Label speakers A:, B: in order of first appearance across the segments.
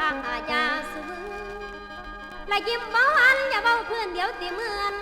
A: ละอาญาซื้อและยิ้มเบาอันอย่าเบาเพื่อนเดี๋ยวตีเมือน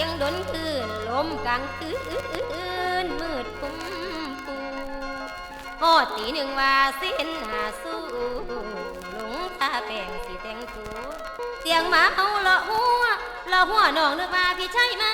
A: ยัยงดนคืนลมกลางคืนมืดคุ้มปูโอ้ตีหนึ่งว่าเส้นหาสู้ลุงตาแป่งสีแตงตัวเสียงหมาเอาละหัวละหัวน้องนึกว่าพี่ใช่มา